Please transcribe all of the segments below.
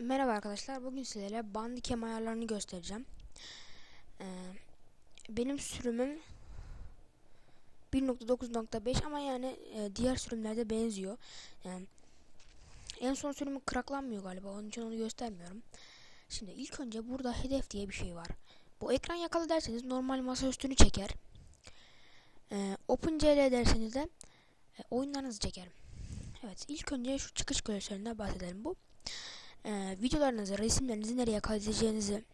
Merhaba arkadaşlar. Bugün sizlere Bandicam ayarlarını göstereceğim. Ee, benim sürümüm 1.9.5 ama yani e, diğer sürümlerde benziyor. Yani en son sürümü kraklanmıyor galiba. Onun için onu göstermiyorum. Şimdi ilk önce burada hedef diye bir şey var. Bu ekran yakalı derseniz normal masaüstünü çeker. Ee, OpenCL derseniz de e, oyunlarınızı çeker. Evet ilk önce şu çıkış klasöründen bahsedelim bu e, videolarınızı, resimlerinizi nereye kaydedeceğinizi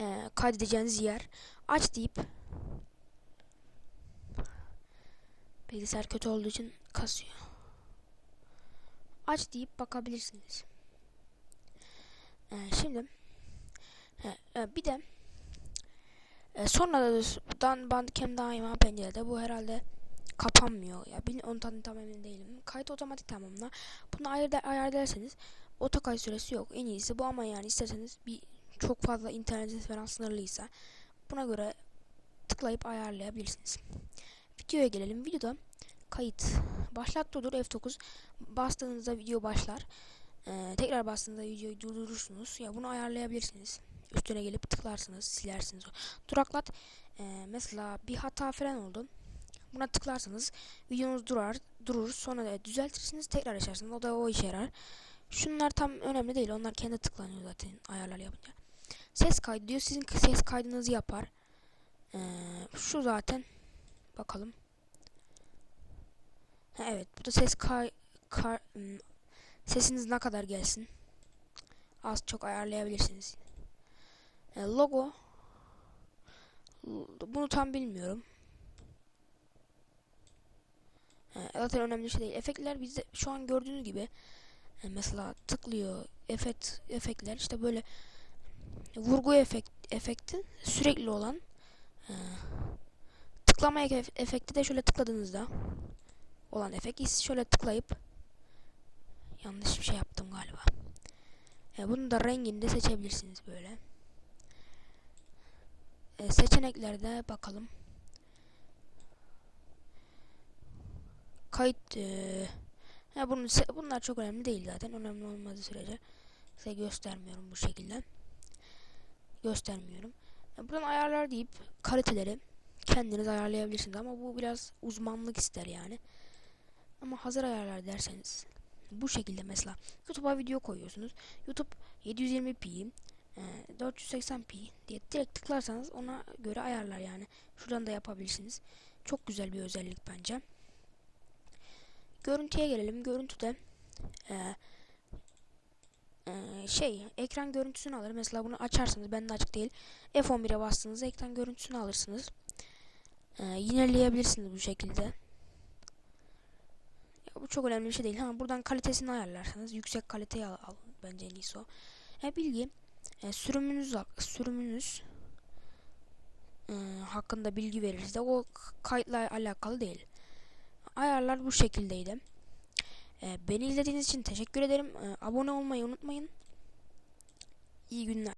e, kaydedeceğiniz yer aç deyip bilgisayar kötü olduğu için kasıyor. Aç deyip bakabilirsiniz. E, şimdi e, e, bir de e, sonradan Bandicam daima pencerede. Bu herhalde kapanmıyor. Ya ben ondan tam emin değilim. Kayıt otomatik tamamla. Bunu ayar, ayar otokay süresi yok. En iyisi bu ama yani isterseniz bir çok fazla internetiniz falan sınırlıysa buna göre tıklayıp ayarlayabilirsiniz. Videoya gelelim. Videoda kayıt başlatta dur F9 bastığınızda video başlar. Ee, tekrar bastığınızda videoyu durdurursunuz. Ya bunu ayarlayabilirsiniz. Üstüne gelip tıklarsınız, silersiniz. Duraklat ee, mesela bir hata falan oldu. Buna tıklarsanız videonuz durar, durur. Sonra düzeltirsiniz, tekrar açarsınız. O da o işe yarar. Şunlar tam önemli değil. Onlar kendi tıklanıyor zaten ayarlar yapınca. Ses kaydı diyor. Sizin ses kaydınızı yapar. Ee, şu zaten. Bakalım. Ha, evet. Bu da ses kay, kay hmm, sesiniz ne kadar gelsin. Az çok ayarlayabilirsiniz. Ee, logo. Bunu tam bilmiyorum. Ee, zaten önemli şey değil. Efektler bizde şu an gördüğünüz gibi e, mesela tıklıyor efekt efektler işte böyle vurgu efekt efekti sürekli olan e, tıklama efekti de şöyle tıkladığınızda olan efekt şöyle tıklayıp yanlış bir şey yaptım galiba. E, bunu da rengini de seçebilirsiniz böyle. E, seçeneklerde bakalım. Kayıt e, ya bunun, bunlar çok önemli değil zaten. Önemli olmadığı sürece size göstermiyorum bu şekilde. Göstermiyorum. Ya buradan ayarlar deyip kaliteleri kendiniz ayarlayabilirsiniz ama bu biraz uzmanlık ister yani. Ama hazır ayarlar derseniz bu şekilde mesela YouTube'a video koyuyorsunuz. YouTube 720p, e, 480p diye direkt tıklarsanız ona göre ayarlar yani. Şuradan da yapabilirsiniz. Çok güzel bir özellik bence. Görüntüye gelelim. Görüntüde e, e, şey ekran görüntüsünü alır. Mesela bunu açarsınız. Ben de açık değil. F11'e bastığınızda ekran görüntüsünü alırsınız. E, yineleyebilirsiniz bu şekilde. Ya, bu çok önemli bir şey değil. Ha, buradan kalitesini ayarlarsanız yüksek kaliteyi al, al bence en iyisi o. E, bilgi e, sürümünüz sürümünüz e, hakkında bilgi verir size. O kayıtla alakalı değil ayarlar bu şekildeydi. Ee, beni izlediğiniz için teşekkür ederim. Ee, abone olmayı unutmayın. İyi günler.